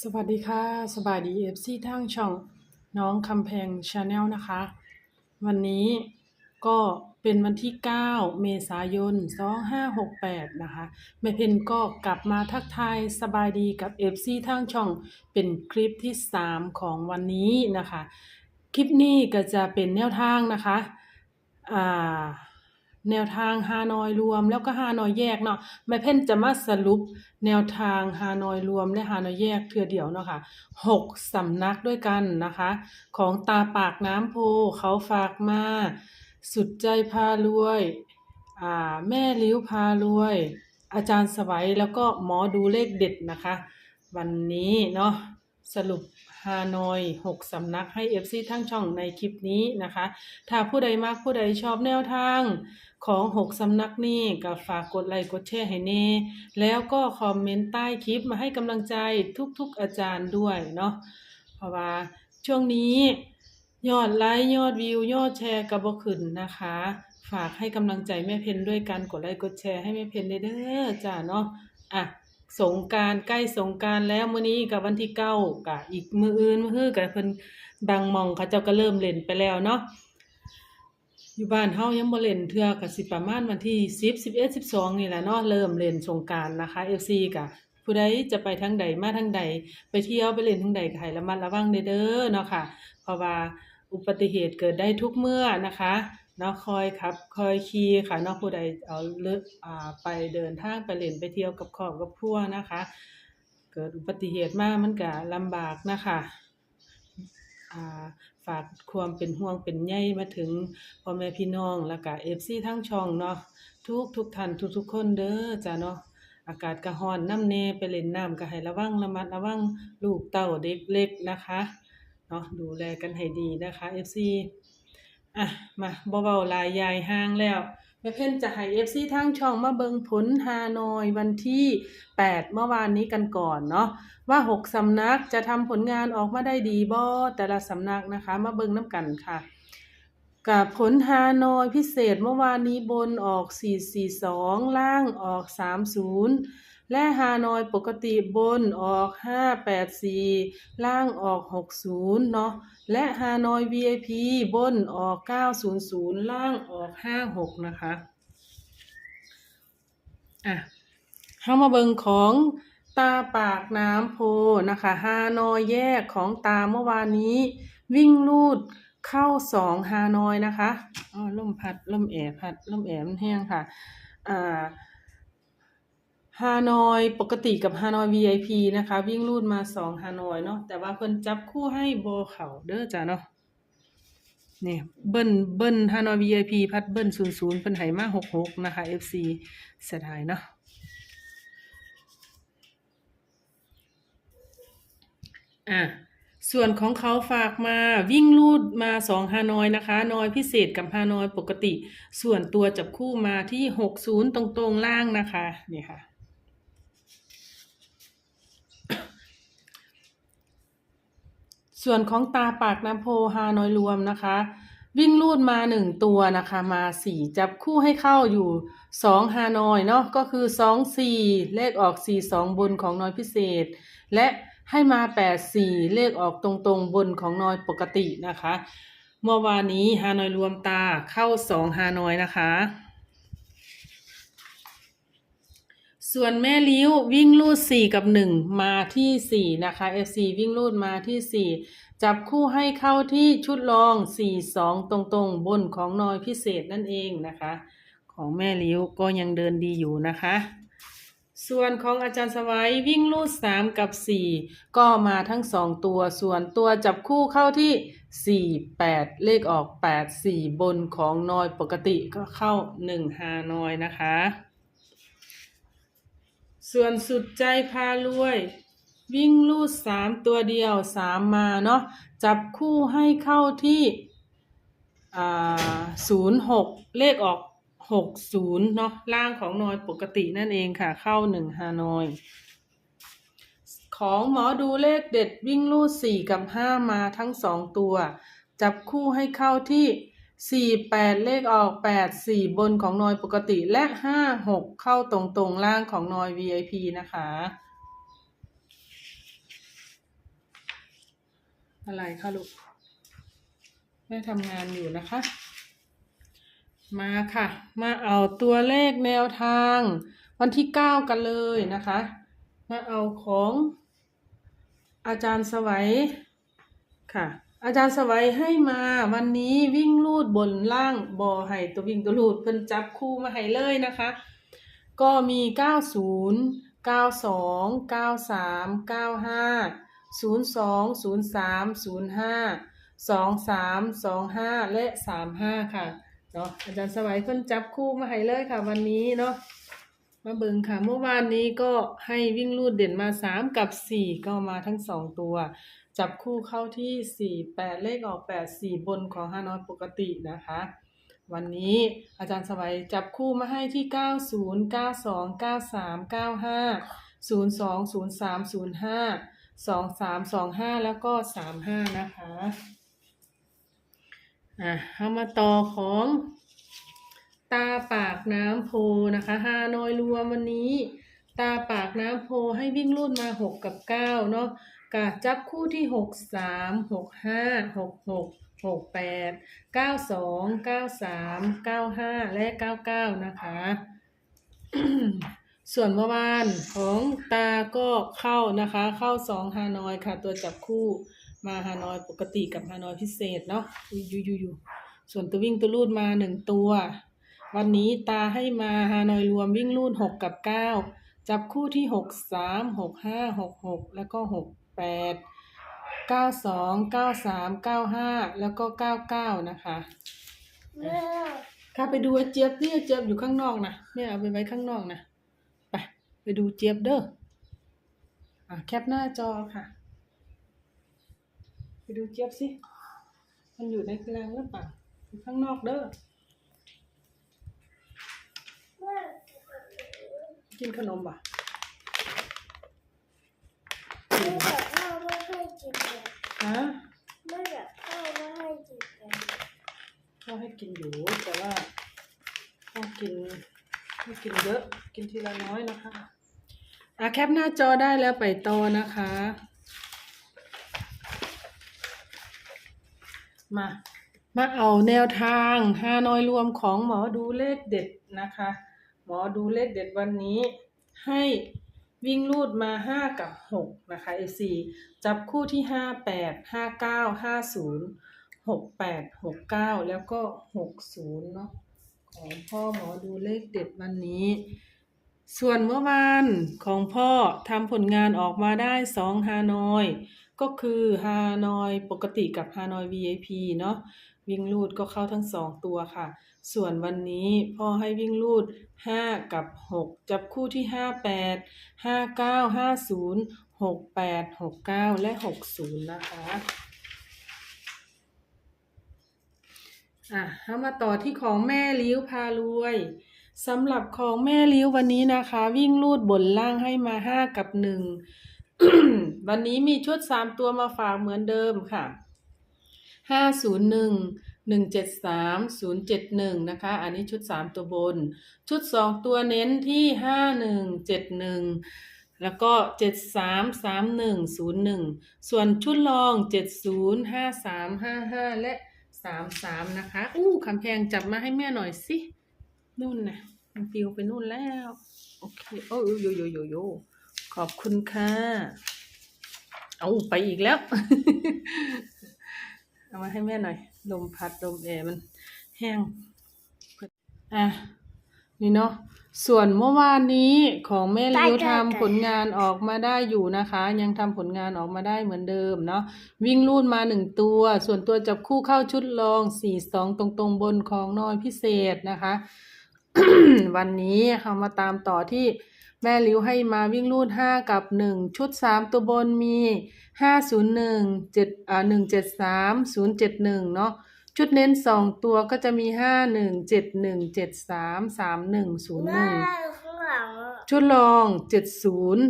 สวัสดีค่ะ สบายดีเอฟซีทางช่องน้องคำแพงชาแนลนะคะ วันนี้ก็เป็นวันที่ 9 เมษายน 2568 นะคะแม่เพนก็กลับมาทักทายสบายดีกับ FC ทางช่องเป็นคลิปที่ 3 ของวันนี้นะคะ คลิปนี้ก็จะเป็นแนวทางนะคะ อ่า แนวทางฮานอยรวมแล้วก็ฮานอยแยกเนาะแม่เพ่นจะมาสรุปแนวทางฮานอยรวมและฮานอยแยกเทื่อเดียวเนาะค่ะหกสำนักด้วยกันนะคะ ของตาปากน้ำโพเขาฝากมาสุดใจพารวยอ่าแม่ลิ้วพารวย อาจารย์สวัยแล้วก็หมอดูเลขเด็ดนะคะ วันนี้เนาะสรุปฮานอยหกสำนักให้ FC ทั้งช่องในคลิปนี้นะคะ ถ้าผู้ใดมากผู้ใดชอบแนวทาง ของหกสำนักนี้ก็ฝากกดไลค์กดแชร์ให้เน่แล้วก็คอมเมนต์ใต้คลิปมาให้กำลังใจทุกๆอาจารย์ด้วยเนาะเพราะว่าช่วงนี้ยอดไลค์ยอดวิวยอดแชร์กระบอกขึ้นนะคะ ฝากให้กำลังใจแม่เพนด้วยการกดไลค์กดแชร์ให้แม่เพนเด้อจ้าเนาะอะสงการใกล้สงการแล้วมื้อนี้กับวันที่เก้ากะอีกมืออื่นมื้อฮื้อกับเพิ่นบางมองเขาเจ้าก็เริ่มเล่นไปแล้วเนาะ อยู่บ้านเฮายังบ่เล่นเทื่อก็สิประมาณวันที่ 10 11 12 นี่แหละเนาะเริ่มเล่นสงกรานต์นะคะ FC กะผู้ใดจะไปทางใดมาทางใด ไปเที่ยวไปเล่นทางใดก็ให้ระมัดระวังเด้อเด้อเนาะค่ะ เพราะว่าอุบัติเหตุเกิดได้ทุกเมื่อนะคะเนาะคอยขับคอยขี่ค่ะเนาะผู้ใดเอาเลือกอ่าไปเดินทางไปเล่นไปเที่ยวกับครอบกับครัวนะคะ เกิดอุบัติเหตุมากมันก็ลำบากนะคะอ่า ฝากความเป็นห่วงเป็นใยมาถึงพ่อแม่พี่น้องแล้วก็ FC ทั้งช่องเนาะทุกทุกท่านทุกทุกคนเด้อจ้าเนาะอากาศกระหอนน้ำเนไปเล่นน้ำก็ให้ระวังระมัดระวังลูกเต่าเด็กเล็กนะคะเนาะดูแลกันให้ดีนะคะเอฟซีอะมาเบาๆลายยายห้างแล้ว ม่เพ่นจะให้ FC ทางช่องมาเบิงผลฮานอยวันที่ 8 เมื่อวานนี้กันก่อนเนาะว่า 6 สำนักจะทำผลงานออกมาได้ดีบ่แต่ละสำนักนะคะ มาเบิงน้ำกันค่ะ กับผลฮานอยพิเศษเมื่อวานนี้บนออก 442 ล่างออก 30 และฮานอยปกติบนออก 584 ล่างออก 60 เนาะ และฮานอย VIP บนออก 900 ล่างออก 56 นะคะ อะเข้ามาเบิงของตาปากน้ำโพนะคะฮานอยแยกของตาเมื่อวานนี้ วิ่งลูดเข้าสองฮานอยนะคะอ๋อล่มพัดล่มแอพัดล่มแอมันแห้งค่ะ อ่า ฮานอยปกติกับฮานอย VIP นะคะ วิ่งรูดมาสองฮานอยเนาะแต่ว่าเพิ่นจับคู่ให้โบเขาเด้อจ้ะเนาะเนี่ยเบิ้ลเบิ้ลฮานอย VIP พัดเบิ้ลศูนย์ศูนย์เพิ่นให้มาหกหกนะคะ FC เสียดายเนาะอะส่วนของเขาฝากมาวิ่งรูดมาสองฮานอยนะคะ นอยพิเศษกับฮานอยปกติ ส่วนตัวจับคู่มาที่หกศูนย์ตรงๆล่างนะคะนี่ค่ะ ส่วนของตาปากน้ำโพฮานอยรวมนะคะ วิ่งลูดมาหนึ่งตัวนะคะมาสี่จับคู่ให้เข้าอยู่สองฮานอยเนาะก็คือสองสี่เลขออกสี่สองบนของน้อยพิเศษ และให้มาแปดสี่เลขออกตรงๆบนของน้อยปกตินะคะ เมื่อวานนี้ฮานอยรวมตาเข้าสองฮานอยนะคะ ส่วนแม่ลิ้ววิ่งลูดสี่กับหนึ่งมาที่สี่นะคะ FC วิ่งลูดมาที่สี่จับคู่ให้เข้าที่ชุดรองสี่สองตรงๆ บนของนอยพิเศษนั่นเองนะคะ ของแม่ลิ้วก็ยังเดินดีอยู่นะคะ ส่วนของอาจารย์สวัยวิ่งลูดสามกับสี่ก็มาทั้งสองตัว ส่วนตัวจับคู่เข้าที่สี่แปดเลขออกแปดสี่บนของนอยปกติก็เข้าหนึ่งฮานอยนะคะ ส่วนสุดใจพารวย วิ่งลูดสามตัวเดียวสามมาเนาะจับคู่ให้เข้าที่ศูนย์หกเลขออกหกศูนย์เนาะล่างของนอยปกตินั่นเองค่ะ เข้าหนึ่งฮานอย ของหมอดูเลขเด็ดวิ่งลูดสี่กับห้ามาทั้งสองตัว จับคู่ให้เข้าที่ สี่แปดเลขออกแปดสี่บนของนอยปกติและห้าหกเข้าตรงตรงๆล่างของนอย VIP นะคะ อะไรคะลูกแม่ทำงานอยู่นะคะ มาค่ะ มาเอาตัวเลขแนวทาง วันที่เก้ากันเลยนะคะ มาเอาของอาจารย์สวัยค่ะ อาจารย์สวัยให้มาวันนี้วิ่งลูดบนล่างบอให้ตัววิ่งตัวลูดเพิ่นจับคู่มาให้เลยนะคะ ก็มี 90 92 93 95 02 03 05 23 25 และ 35 ค่ะเนาะอาจารย์สวัยเพิ่นจับคู่มาให้เลยค่ะ วันนี้เนาะมาเบิงค่ะ เมื่อวานนี้ก็ให้วิ่งลูดเด่นมา 3 กับ 4 ก็มาทั้ง 2 ตัว จับคู่เข้าที่ 4 8 เลขออก 8 4 บนของฮานอยปกตินะคะ วันนี้อาจารย์สวัยจับคู่มาให้ที่ 90 92 93 95 02 03 05 23 25 แล้วก็ 35 นะคะ อะเอามาต่อของตาปากน้ำโพนะคะฮานอยรวมวันนี้ ตาปากน้ำโพให้วิ่งรุ่นมา 6 กับ 9 เนาะ กะจับคู่ที่6 3 6 5 6 6 6 8 9 2 9 3 9 5และ99นะคะ ส่วนเมื่อวานของตาก็เข้านะคะ เข้าสองฮานอยค่ะ ตัวจับคู่มาฮานอยปกติกับฮานอยพิเศษเนาะอยู่อยู่อยู่ส่วนตัววิ่งตัวลูดมาหนึ่งตัว วันนี้ตาให้มาฮานอยรวมวิ่งลูดหกกับเก้าจับคู่ที่หกสามหกห้าหกหกแล้วก็หก แปดเก้าสองเก้าสามเก้าห้าแล้วก็เก้าเก้านะคะแม่ข้าไปดูไอ้เจี๊ยบนี่ไอ้เจี๊ยบอยู่ข้างนอกนะแม่เอาไปไว้ข้างนอกนะไปไปดูเจี๊ยบเด้ออะแคปหน้าจอค่ะ ไปดูเจี๊ยบสิมันอยู่ในกลางหรือเปล่าอยู่ข้างนอกเด้อแม่กินขนมป่ะ แม่กับพ่อไม่ให้กินเลยฮะแม่กับพ่อไม่ให้กินเลยพ่อให้กินอยู่แต่ว่าพ่อกินไม่กินเยอะกินทีละน้อยนะคะอะแคปหน้าจอได้แล้วไปต่อนะคะ มามาเอาแนวทางฮานอยรวมของหมอดูเลขเด็ดนะคะ หมอดูเลขเด็ดวันนี้ให้ วิ่งลูดมาห้ากับหกนะคะ F4 จับคู่ที่ห้าแปดห้าเก้าห้าศูนย์หกแปดหกเก้าแล้วก็หกศูนย์เนาะของพ่อหมอดูเลขเด็ดวันนี้ ส่วนเมื่อวานของพ่อทำผลงานออกมาได้สองฮานอย ก็คือฮานอยปกติกับฮานอย VIP เนาะวิ่งลูดก็เข้าทั้งสองตัวค่ะ ส่วนวันนี้พ่อให้วิ่งลูด 5 กับ 6 จับคู่ที่ 58 59 50 68 69 และ 60 นะคะอะเอามาต่อที่ของแม่ลิ้วพารวยสำหรับของแม่ลิ้ววันนี้นะคะ วิ่งลูดบนล่างให้มา 5 กับ 1 วันนี้มีชุด 3 ตัวมาฝากเหมือนเดิมค่ะห้าศูนย์หนึ่งเจ็ดสามศูนย์เจ็ดหนึ่งนะคะ อันนี้ชุดสามตัวบน ชุดสองตัวเน้นที่ห้าหนึ่งเจ็ดหนึ่งแล้วก็เจ็ดสามสามหนึ่งศูนย์หนึ่งส่วนชุดรองเจ็ดศูนย์ห้าสามห้าห้าและสามสามนะคะ อู้คำแพงจับมาให้แม่หน่อยสิ นู่นนะมันปิวไปนู่นแล้ว โอเค โอ้ยโยโยโยโยขอบคุณค่ะ เอาไปอีกแล้ว เอามาให้แม่หน่อย ลมพัดลมแอร์มันแห้ง อะ นี่เนาะ ส่วนเมื่อวานนี้ของแม่ลิวทำผลงานออกมาได้อยู่นะคะ ยังทำผลงานออกมาได้เหมือนเดิมเนาะ วิ่งลูดมาหนึ่งตัว ส่วนตัวจับคู่เข้าชุดรองสี่สองตรงตรงๆบนของน้อยพิเศษนะคะ วันนี้เรามาตามต่อที่ แม่ลิ้วให้มาวิ่งลูดห้ากับหนึ่งชุดสามตัวบนมีห้าศูนย์หนึ่งเจ็ดอ่าหนึ่งเจ็ดสามศูนย์เจ็ดหนึ่งเนาะชุดเน้นสองตัวก็จะมีห้าหนึ่งเจ็ดหนึ่งเจ็ดสามสามหนึ่งศูนย์หแม่นึ่งข้างหลังอะชุดรองเจ็ดศูนย์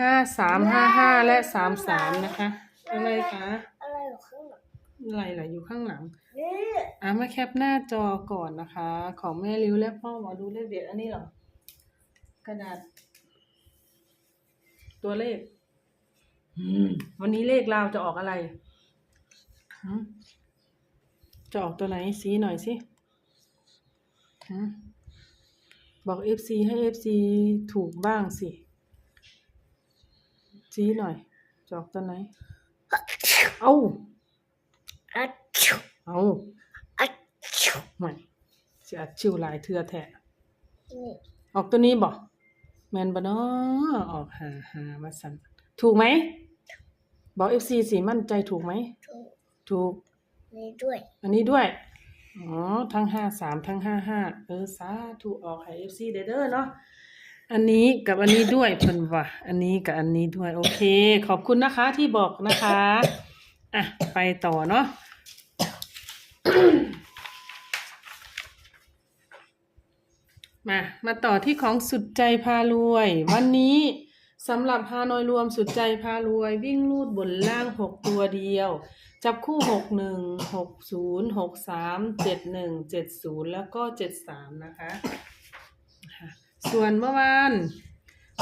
ห้าสามห้าห้าและสามสามนะคะ อะไรคะอะไรอยู่ข้างหลังอะไรล่ะอยู่ข้างหลังนี่อะมาแคปหน้าจอก่อนนะคะ ของแม่ริ้วและพ่อหมอดูเลขเด็ดอันนี้เหรอกระดาษ ตัวเลขอืมวันนี้เลขเราวจะออกอะไรหืมจะออกตัวไหนสีหน่อยสิหืมบอก FC ให้ FC ถูกบ้างสิสีหน่อยจะออกตัวไหน เอาอัดชิวเอาอัดชิวไม่สิอัดชิวหลายเทือแท้นี่ออกตัวนี้บ่ แมนบ่เนาะออกหาหามาสั่นถูกไหม บอก FC สิมั่นใจถูกไหม ถูกถูกนี่ด้วย อันนี้ด้วย อ๋อ ทั้งห้าสามทั้งห้าห้าเออสาธุออกให้ FC เด้อเด้อเนาะอันนี้กับอันนี้ด้วยเพิ่นว่าอันนี้กับอันนี้ด้วย โอเค ขอบคุณนะคะที่บอกนะคะ อะ ไปต่อเนาะ มา มาต่อที่ของสุดใจพารวย วันนี้สำหรับฮานอยรวมสุดใจพารวย วิ่งลูดบนล่างหกตัวเดียว จับคู่หกหนึ่งหกศูนย์หกสามเจ็ดหนึ่งเจ็ดศูนย์แล้วก็เจ็ดสามนะคะค่ะส่วนเมื่อวาน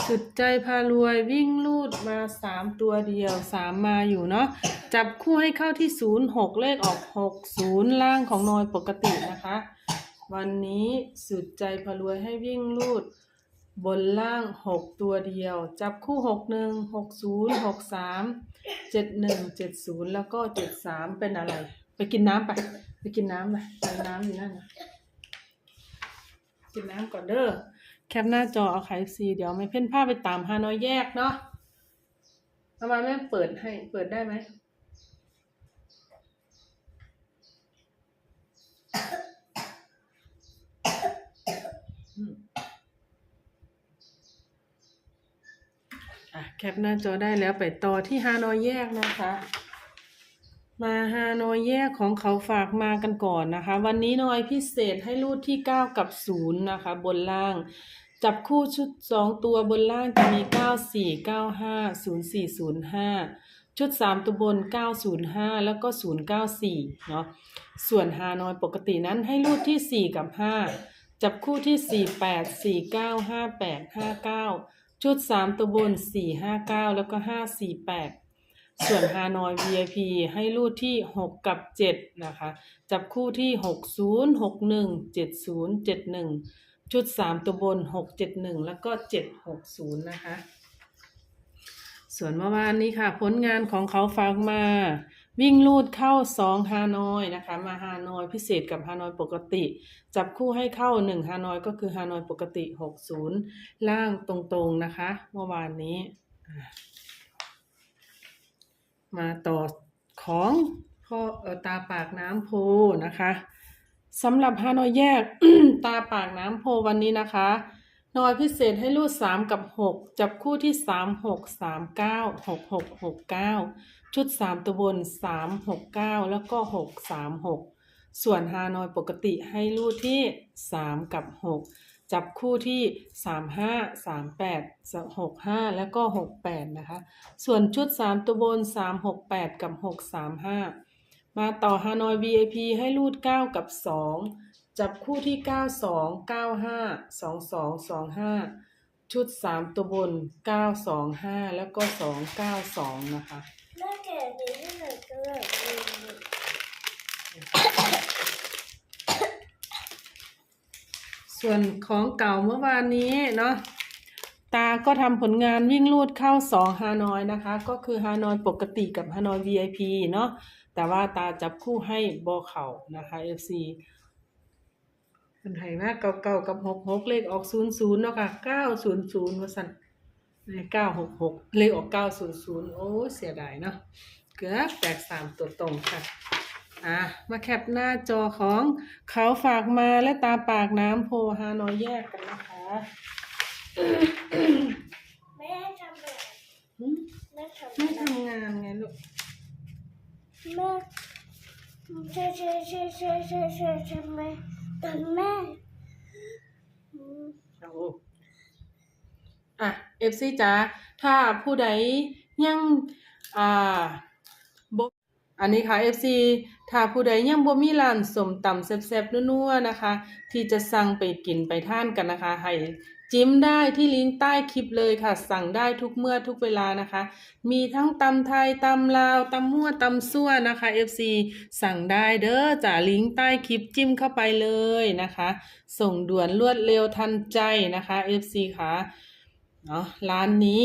สุดใจพารวยวิ่งลูดมาสามตัวเดียวสามมาอยู่เนาะจับคู่ให้เข้าที่ศูนย์หกเลขออกหกศูนย์ล่างของนอยปกตินะคะ วันนี้สุดใจพรวยให้วิ่งลูด บนล่างหกตัวเดียว จับคู่หกหนึ่งหกศูนย์หกสามเจ็ดหนึ่งเจ็ดศูนย์แล้วก็เจ็ดสามเป็นอะไร ไปกินน้ำไป ไปกินน้ำไปไปน้ำอยู่นั่นนะกินน้ำก่อนเด้อแคปหน้าจอเอาไขซีเดี๋ยวไม่เพ่นผ้าไปตามฮานอยแยกเนาะเอามาแม่เปิดให้เปิดได้ไหม อะแคปหน้าจอได้แล้วไปต่อที่ฮานอยแยกนะคะ มาฮานอยแยกของเขาฝากมากันก่อนนะคะ วันนี้นอยพิเศษให้รูดที่ 9 กับ 0 นะคะ บนล่าง จับคู่ชุด 2 ตัวบนล่างจะมี 94 95 0405 ชุด 3 ตัวบน 905 แล้วก็ 094 เนาะส่วนฮานอยปกตินั้นให้รูดที่ 4 กับ 5 จับคู่ที่ 48 49 58 59 ชุด 3 ตัวบน 459 แล้วก็ 548 ส่วนฮานอย VIP ให้รูดที่ 6 กับ 7 นะคะ จับคู่ที่ 60 61 70 71 ชุด 3 ตัวบน 671 แล้วก็ 760 นะคะ ส่วนเมื่อวานนี้ค่ะ ผลงานของเขาฝากมา วิ่งลูดเข้า 2 ฮานอยนะคะ มาฮานอยพิเศษกับฮานอยปกติ จับคู่ให้เข้า 1 ฮานอยก็คือฮานอยปกติ 60 ล่างตรงๆนะคะ เมื่อวานนี้ มาต่อของพ่อตาปากน้ำโพนะคะสำหรับฮานอยแยกตาปากน้ำโพวันนี้นะคะ นอยพิเศษให้รูด 3 กับ 6 จับคู่ที่ 3 6 3 9 6 6 6 9 ชุด 3 ตัวบน 3 6 9 แล้วก็ 6 3 6 ส่วนฮานอยปกติให้รูดที่ 3 กับ 6 จับคู่ที่ 3 5 3 8 6 5 แล้วก็ 6 8 นะคะ ส่วนชุด 3 ตัวบน 3 6 8 กับ 6 3 5 มาต่อฮานอย VIP ให้รูด 9 กับ 2 จับคู่ที่ 92 95 22 25 ชุด 3 ตัวบน 925 แล้วก็ 292 นะคะแม่แก่ดีที่ไหนก็เลยเองส่วนของเก่าเมื่อวานนี้เนาะตาก็ทำผลงานวิ่งลูดเข้าสองฮานอยนะคะ ก็คือฮานอยปกติกับฮานอย VIP เนาะแต่ว่าตาจับคู่ให้บอเข่านะคะ FC เป็นไทยมากเก่าๆกับหกหกเลขออกศูนย์ศูนย์เนาะค่ะเก้าศูนย์ศูนย์ว่าสั่นเก้าหกหกเลขออกเก้าศูนย์ศูนย์โอ้เสียดายเนาะเกือบแตกสามตัวตรงค่ะอะมาแคปหน้าจอของเขาฝากมาและตาปากน้ำโพฮานอยแยกกันนะคะแม่ทำแบบหึแม่ทำไม่แบบทำงานไงลูกแม่ใช่ใช่ใช่ใช่ใช่ใช่ใช่ไหม แต่แม่เอาอะเอฟซีจ๋าถ้าผู้ใดยังอ่า อันนี้ค่ะ FC ถ้าผู้ใดยังบ่มีร้านสมตำแซ่บๆนัวๆนะคะ ที่จะสั่งไปกินไปทานกันนะคะ ให้จิ้มได้ที่ลิงก์ใต้คลิปเลยค่ะ สั่งได้ทุกเมื่อทุกเวลานะคะ มีทั้งตำไทยตำลาวตำมั่วตำซั่วนะคะ FC สั่งได้เด้อจ่าลิงก์ใต้คลิปจิ้มเข้าไปเลยนะคะ ส่งด่วนรวดเร็วทันใจนะคะ FC ค่ะเนาะร้านนี้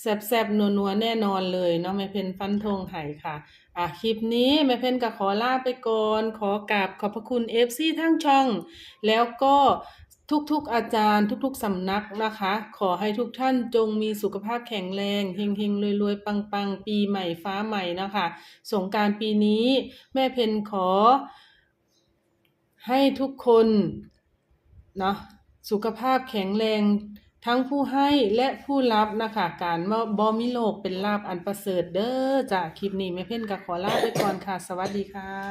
แซ่บๆนัวๆแน่นอนเลยเนาะแม่เพนฟันธงไห่ค่ะ อะคลิปนี้แม่เพนก็ขอลาไปก่อน ขอกราบขอบพระคุณ FC ทั้งช่อง แล้วก็ทุกๆอาจารย์ทุกๆสำนักนะคะ ขอให้ทุกท่านจงมีสุขภาพแข็งแรงเฮงๆรวยๆ ปังๆ ปีใหม่ฟ้าใหม่นะคะ สงการปีนี้แม่เพนขอ ให้ทุกคนเนาะสุขภาพแข็งแรง ทั้งผู้ให้และผู้รับนะคะการบอมิโลกเป็นลาบอันประเสริฐเด้อจากคลิปนี้แม่เพ่นก็ขอลาไปก่อนค่ะ สวัสดีค่ะ